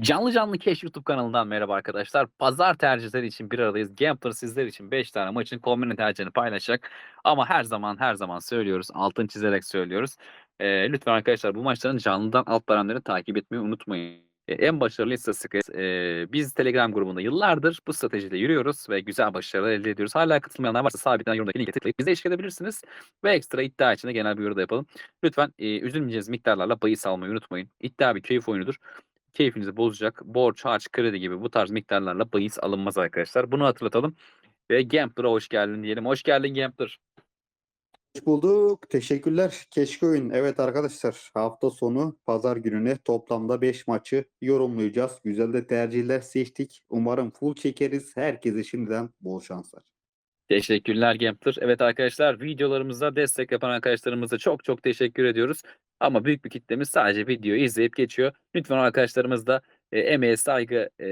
Canlı canlı Keş YouTube kanalından merhaba arkadaşlar. Pazar tercihleri için bir aradayız. Gambler sizler için 5 tane maçın kombine tercihlerini paylaşacak. Ama her zaman her zaman söylüyoruz. Altın çizerek söylüyoruz. Ee, lütfen arkadaşlar bu maçların canlıdan alt paramları takip etmeyi unutmayın. Ee, en başarılı istatistik. Ee, biz Telegram grubunda yıllardır bu stratejiyle yürüyoruz ve güzel başarılar elde ediyoruz. Hala katılmayanlar varsa sabitten yorumdaki linke tıklayıp bize eşlik edebilirsiniz. Ve ekstra iddia için de genel bir yorum da yapalım. Lütfen e, üzülmeyeceğiniz miktarlarla bahis almayı unutmayın. İddia bir keyif oyunudur keyfinizi bozacak borç, harç, kredi gibi bu tarz miktarlarla bahis alınmaz arkadaşlar. Bunu hatırlatalım. Ve Gambler'a hoş geldin diyelim. Hoş geldin Gambler. Hoş bulduk. Teşekkürler. Keşke oyun. Evet arkadaşlar hafta sonu pazar gününe toplamda 5 maçı yorumlayacağız. Güzel de tercihler seçtik. Umarım full çekeriz. Herkese şimdiden bol şanslar. Teşekkürler Gambler. Evet arkadaşlar videolarımıza destek yapan arkadaşlarımıza çok çok teşekkür ediyoruz. Ama büyük bir kitlemiz sadece videoyu izleyip geçiyor. Lütfen arkadaşlarımız da e, emeğe saygı e,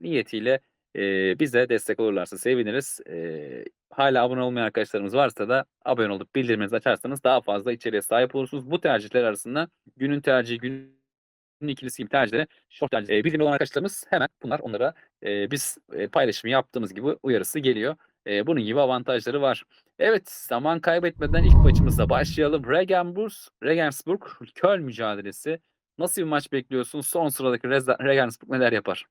niyetiyle e, bize destek olurlarsa seviniriz. E, hala abone olmayan arkadaşlarımız varsa da abone olup bildirimlerinizi açarsanız daha fazla içeriğe sahip olursunuz. Bu tercihler arasında günün tercihi, günün ikilisi gibi tercihlere short tercih. E, bildirimli olan arkadaşlarımız hemen bunlar onlara e, biz e, paylaşımı yaptığımız gibi uyarısı geliyor. E, bunun gibi avantajları var. Evet, zaman kaybetmeden ilk maçımızla başlayalım. Regensburg, Regensburg Köln mücadelesi. Nasıl bir maç bekliyorsun? Son sıradaki Regensburg neler yapar?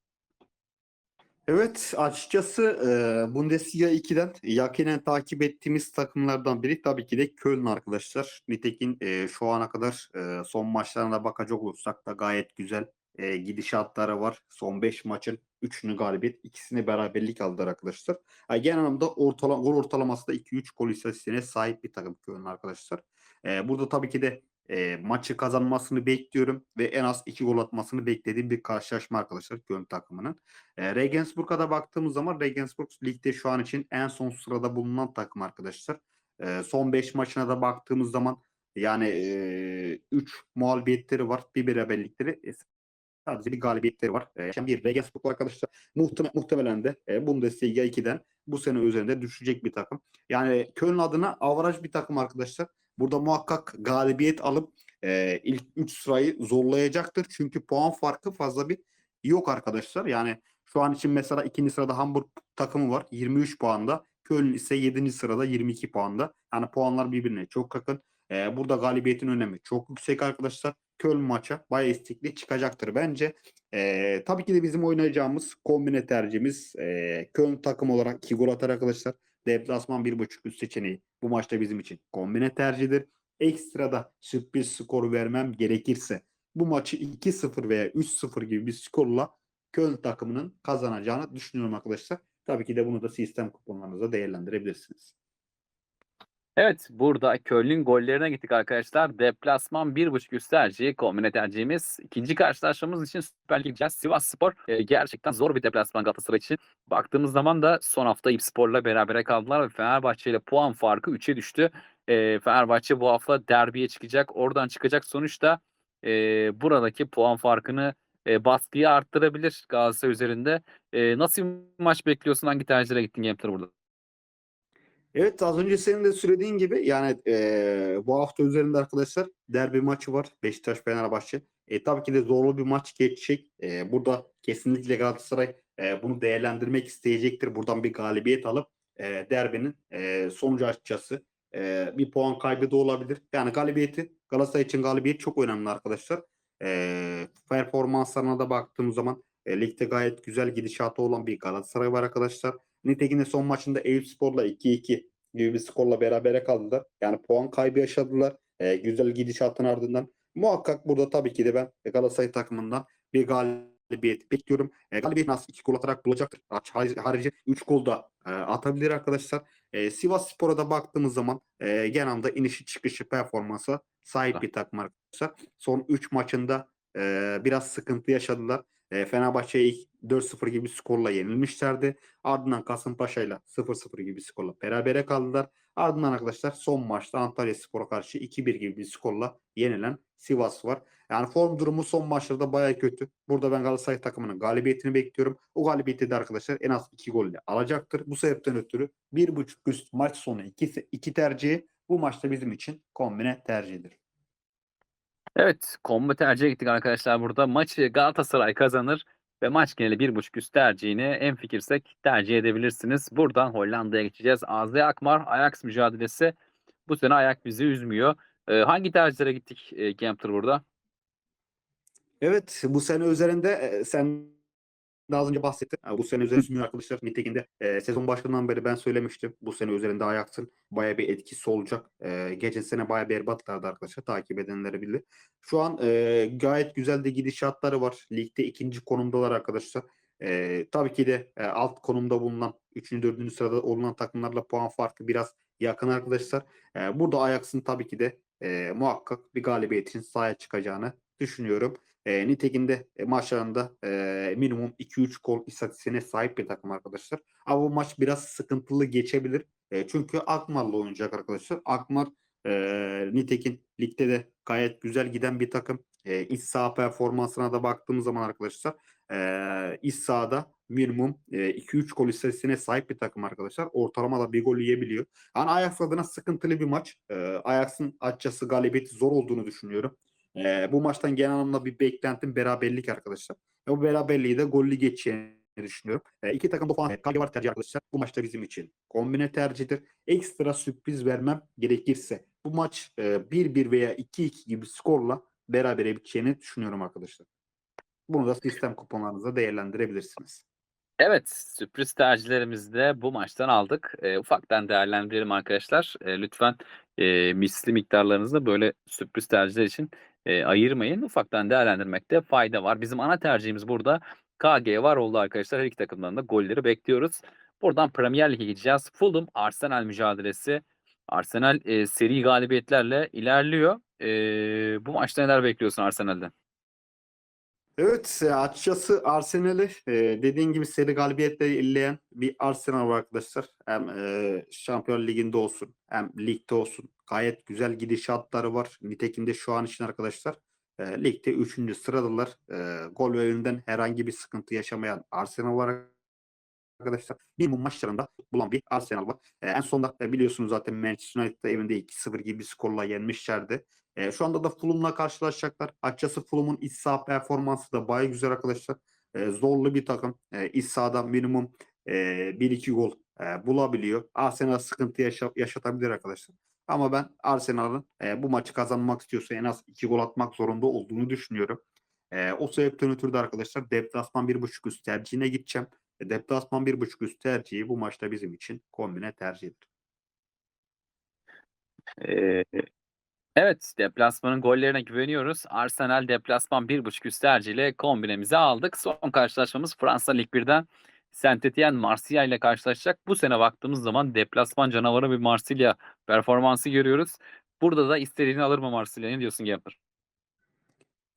Evet açıkçası e, Bundesliga 2'den yakinen takip ettiğimiz takımlardan biri tabii ki de Köln arkadaşlar. Nitekim e, şu ana kadar e, son maçlarına bakacak olursak da gayet güzel e, gidişatları var. Son 5 maçın 3'ünü galibiyet, ikisini beraberlik aldılar arkadaşlar. Ha, genel anlamda ortalama, gol ortalaması da 2-3 gol istatistiğine sahip bir takım Köln arkadaşlar. E, burada tabii ki de e, maçı kazanmasını bekliyorum ve en az 2 gol atmasını beklediğim bir karşılaşma arkadaşlar Köln takımının. E, Regensburg'a da baktığımız zaman Regensburg ligde şu an için en son sırada bulunan takım arkadaşlar. E, son 5 maçına da baktığımız zaman yani 3 mağlubiyetleri var. Bir beraberlikleri. E, sadece bir galibiyetleri var. E, bir Regensburg arkadaşlar muhtemelen, muhtemelen de e, Bundesliga 2'den bu sene üzerinde düşecek bir takım. Yani Köln adına avaraj bir takım arkadaşlar. Burada muhakkak galibiyet alıp e, ilk 3 sırayı zorlayacaktır. Çünkü puan farkı fazla bir yok arkadaşlar. Yani şu an için mesela ikinci sırada Hamburg takımı var 23 puanda. Köln ise 7. sırada 22 puanda. Yani puanlar birbirine çok yakın. Ee, burada galibiyetin önemi çok yüksek arkadaşlar. Köln maça bayağı istekli çıkacaktır bence. Ee, tabii ki de bizim oynayacağımız kombine tercihimiz e, Köln takım olarak 2 gol atar arkadaşlar. Deplasman 1.5 üst seçeneği bu maçta bizim için kombine tercihidir. Ekstrada sürpriz skoru vermem gerekirse bu maçı 2-0 veya 3-0 gibi bir skorla Köln takımının kazanacağını düşünüyorum arkadaşlar. Tabii ki de bunu da sistem kuponlarınızda değerlendirebilirsiniz. Evet, burada Köln'ün gollerine gittik arkadaşlar. Deplasman 1.5 üst tercihi, kombine tercihimiz. İkinci karşılaşmamız için Süper Lig gideceğiz. Sivas Spor e, gerçekten zor bir deplasman Galatasaray için. Baktığımız zaman da son hafta İp Spor'la berabere kaldılar ve Fenerbahçe ile puan farkı 3'e düştü. E, Fenerbahçe bu hafta derbiye çıkacak. Oradan çıkacak sonuçta e, buradaki puan farkını e, baskıyı arttırabilir Galatasaray üzerinde. E, nasıl bir maç bekliyorsun? Hangi tercihlere gittin Gempler burada? Evet az önce senin de söylediğin gibi yani e, bu hafta üzerinde arkadaşlar derbi maçı var Beşiktaş Fenerbahçe. E, tabii ki de zorlu bir maç geçecek. E, burada kesinlikle Galatasaray e, bunu değerlendirmek isteyecektir. Buradan bir galibiyet alıp e, derbinin e, sonucu açıkçası e, bir puan kaybı da olabilir. Yani galibiyeti Galatasaray için galibiyet çok önemli arkadaşlar. E, performanslarına da baktığımız zaman e, ligde gayet güzel gidişatı olan bir Galatasaray var arkadaşlar. Nitekim son maçında Eyüpspor'la 2-2 gibi bir skorla berabere kaldılar. Yani puan kaybı yaşadılar. E, güzel gidişatın ardından. Muhakkak burada tabii ki de ben Galatasaray takımından bir galibiyet bekliyorum. E, galibiyet nasıl 2 gol atarak bulacaktır. Harici 3 gol da e, atabilir arkadaşlar. E, Sivas Spor'a da baktığımız zaman e, genelde inişi çıkışı performansa sahip bir takım arkadaşlar. Son 3 maçında e, biraz sıkıntı yaşadılar. E, Fenerbahçe'ye 4-0 gibi skorla yenilmişlerdi. Ardından Kasımpaşa ile 0-0 gibi skorla berabere kaldılar. Ardından arkadaşlar son maçta Antalya Spor'a karşı 2-1 gibi bir skorla yenilen Sivas var. Yani form durumu son maçlarda baya kötü. Burada ben Galatasaray takımının galibiyetini bekliyorum. O galibiyeti de arkadaşlar en az 2 golle alacaktır. Bu sebepten ötürü 1.5 üst maç sonu 2, 2 tercihi bu maçta bizim için kombine tercihidir. Evet, combo tercihe gittik arkadaşlar burada. Maçı Galatasaray kazanır ve maç geneli 1.5 üst tercihini en fikirsek tercih edebilirsiniz. Buradan Hollanda'ya geçeceğiz. AZ Alkmaar Ajax mücadelesi. Bu sene Ajax bizi üzmüyor. Ee, hangi tercihlere gittik e, Gambler burada? Evet bu sene üzerinde e, sen de az önce bahsettin. E, Bu sene üzerinde üzmüyor arkadaşlar. Nitekim e, sezon başından beri ben söylemiştim. Bu sene üzerinde Ajax'ın bayağı bir etkisi olacak. E, geçen sene bayağı berbatlardı arkadaşlar. Takip edenleri bilir. Şu an e, gayet güzel de gidişatları var. Ligde ikinci konumdalar arkadaşlar. E, tabii ki de e, alt konumda bulunan 3. 4. sırada olunan takımlarla puan farkı biraz yakın arkadaşlar. E, burada Ajax'ın tabii ki de e, muhakkak bir galibiyet için sahaya çıkacağını düşünüyorum. E, nitekim e, maçlarında e, minimum 2-3 gol istatistiğine sahip bir takım arkadaşlar. Ama bu maç biraz sıkıntılı geçebilir. E, çünkü Akmar'la oynayacak arkadaşlar. Akmar e, nitekim ligde de gayet güzel giden bir takım. E, iç saha performansına da baktığımız zaman arkadaşlar e, iç sahada minimum e, 2-3 gol istatistiğine sahip bir takım arkadaşlar. Ortalamada bir gol yiyebiliyor. Yani Ajax adına sıkıntılı bir maç. E, Ajax'ın açıkçası galibiyeti zor olduğunu düşünüyorum. Ee, bu maçtan genel anlamda bir beklentim beraberlik arkadaşlar. Ve bu beraberliği de gollü geçeceğini düşünüyorum. Ee, iki takım da falan kalbi var tercih arkadaşlar. Bu maçta bizim için kombine tercihtir. Ekstra sürpriz vermem gerekirse bu maç e, 1-1 veya 2-2 gibi skorla berabere biteceğini düşünüyorum arkadaşlar. Bunu da sistem kuponlarınızda değerlendirebilirsiniz. Evet, sürpriz tercihlerimizi de bu maçtan aldık. Eee, ufaktan değerlendirelim arkadaşlar. Eee, lütfen eee, misli miktarlarınızı böyle sürpriz tercihler için eee, ayırmayın. Ufaktan değerlendirmekte fayda var. Bizim ana tercihimiz burada KG var oldu arkadaşlar. Her iki takımdan da golleri bekliyoruz. Buradan Premier Lig'e gideceğiz. Fulham Arsenal mücadelesi. Arsenal eee, seri galibiyetlerle ilerliyor. Eee, bu maçta neler bekliyorsun Arsenal'den? Evet e, açıkçası Arsenal'i e, dediğin gibi seri galibiyetle ilerleyen bir Arsenal var arkadaşlar. Hem e, Şampiyon Ligi'nde olsun hem ligde olsun. Gayet güzel gidişatları var. Nitekim de şu an için arkadaşlar e, ligde 3. sıradalar. E, gol ve önünden herhangi bir sıkıntı yaşamayan Arsenal var arkadaşlar. Minimum maçlarında bulan bir Arsenal var. E, en sonunda e, biliyorsunuz zaten Manchester United'da evinde 2-0 gibi bir skorla yenmişlerdi. E, şu anda da Fulham'la karşılaşacaklar. Açıkçası Fulham'ın iç saha performansı da bayağı güzel arkadaşlar. E, zorlu bir takım. E, iç sahada minimum e, 1-2 gol e, bulabiliyor. Arsenal sıkıntı yaşa- yaşatabilir arkadaşlar. Ama ben Arsenal'ın e, bu maçı kazanmak istiyorsa en az 2 gol atmak zorunda olduğunu düşünüyorum. E, o sebepten ötürü de arkadaşlar deplasman 1.5 üst tercihine gideceğim. E, deplasman 1.5 üst tercihi bu maçta bizim için kombine tercihidir. Eee, evet, deplasmanın gollerine güveniyoruz. Arsenal deplasman 1.5 üst tercihiyle kombinemizi aldık. Son karşılaşmamız Fransa Lig 1'den Saint-Étienne Marsilya ile karşılaşacak. Bu sene baktığımız zaman deplasman canavarı bir Marsilya performansı görüyoruz. Burada da istediğini alır mı Marsilya? Ne diyorsun Gambler?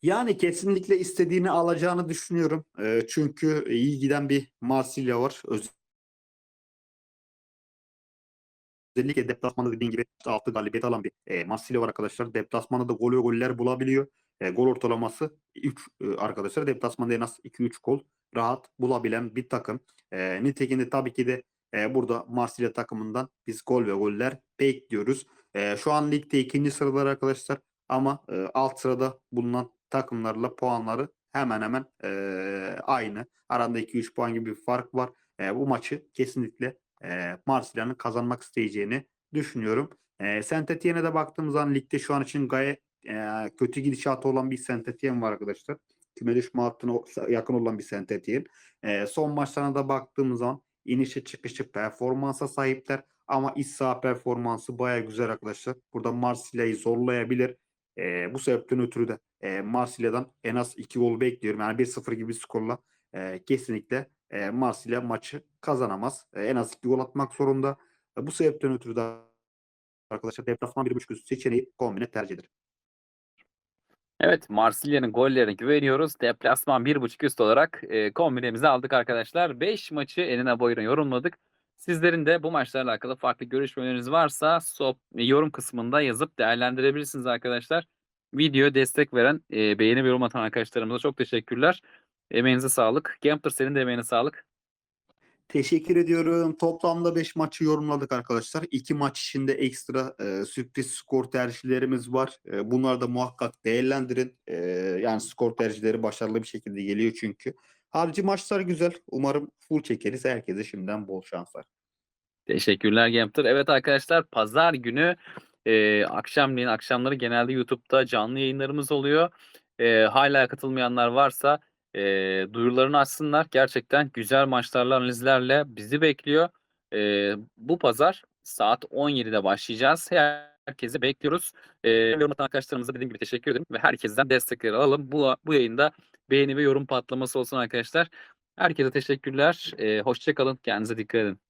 Yani kesinlikle istediğini alacağını düşünüyorum. E, çünkü iyi giden bir Marsilya var. Özellikle deplasmanda dediğin gibi 6 galibiyet alan bir e, Marsilya var arkadaşlar. Deplasmanda da gol ve goller bulabiliyor. E, gol ortalaması 3 e, arkadaşlar. Deplasmanda en az 2-3 gol rahat bulabilen bir takım. E, nitekim de tabii ki de e, burada Marsilya takımından biz gol ve goller bekliyoruz. E, şu an ligde ikinci sıralar arkadaşlar. Ama e, alt sırada bulunan takımlarla puanları hemen hemen e, aynı. Aranda 2-3 puan gibi bir fark var. E, bu maçı kesinlikle e, Marsilya'nın kazanmak isteyeceğini düşünüyorum. E, Saint Etienne'e de baktığımız zaman ligde şu an için gayet e, kötü gidişatı olan bir Saint Etienne var arkadaşlar. Küme düşme hattına yakın olan bir Saint Etienne. E, son maçlarına da baktığımız zaman inişe çıkışı performansa sahipler. Ama iç saha performansı baya güzel arkadaşlar. Burada Marsilya'yı zorlayabilir. E, bu sebepten ötürü de e, Marsilya'dan en az 2 gol bekliyorum. Yani 1-0 gibi skorla e, kesinlikle e, Marsilya maçı kazanamaz. E, en az 2 gol atmak zorunda. E, bu sebepten ötürü de arkadaşlar deplasman 1.5 üst seçeneği kombine tercihdir. Evet, Marsilya'nın gollerine güveniyoruz. Deplasman 1.5 üst olarak e, kombinemizi aldık arkadaşlar. 5 maçı enine boyuna yorumladık. Sizlerin de bu maçlarla alakalı farklı görüş ve öneriniz varsa sohb- yorum kısmında yazıp değerlendirebilirsiniz arkadaşlar. Videoya destek veren, e, beğeni ve yorum atan arkadaşlarımıza çok teşekkürler. Emeğinize sağlık. Gambler senin de emeğine sağlık. Teşekkür ediyorum. Toplamda 5 maçı yorumladık arkadaşlar. 2 maç içinde ekstra e, sürpriz skor tercihlerimiz var. E, bunları da muhakkak değerlendirin. E, yani skor tercihleri başarılı bir şekilde geliyor çünkü. Harici maçlar güzel. Umarım full çekeriz. Herkese şimdiden bol şanslar. Teşekkürler Gampter. Evet arkadaşlar pazar günü e, akşamleyin akşamları genelde YouTube'da canlı yayınlarımız oluyor. E, hala katılmayanlar varsa e, duyurularını açsınlar. Gerçekten güzel maçlarla analizlerle bizi bekliyor. E, bu pazar saat 17'de başlayacağız. Herkesi bekliyoruz. E, yorum atan arkadaşlarımıza dediğim gibi teşekkür ederim ve herkesten destekleri alalım. Bu, bu yayında beğeni ve yorum patlaması olsun arkadaşlar. Herkese teşekkürler. E, hoşça kalın. Kendinize dikkat edin.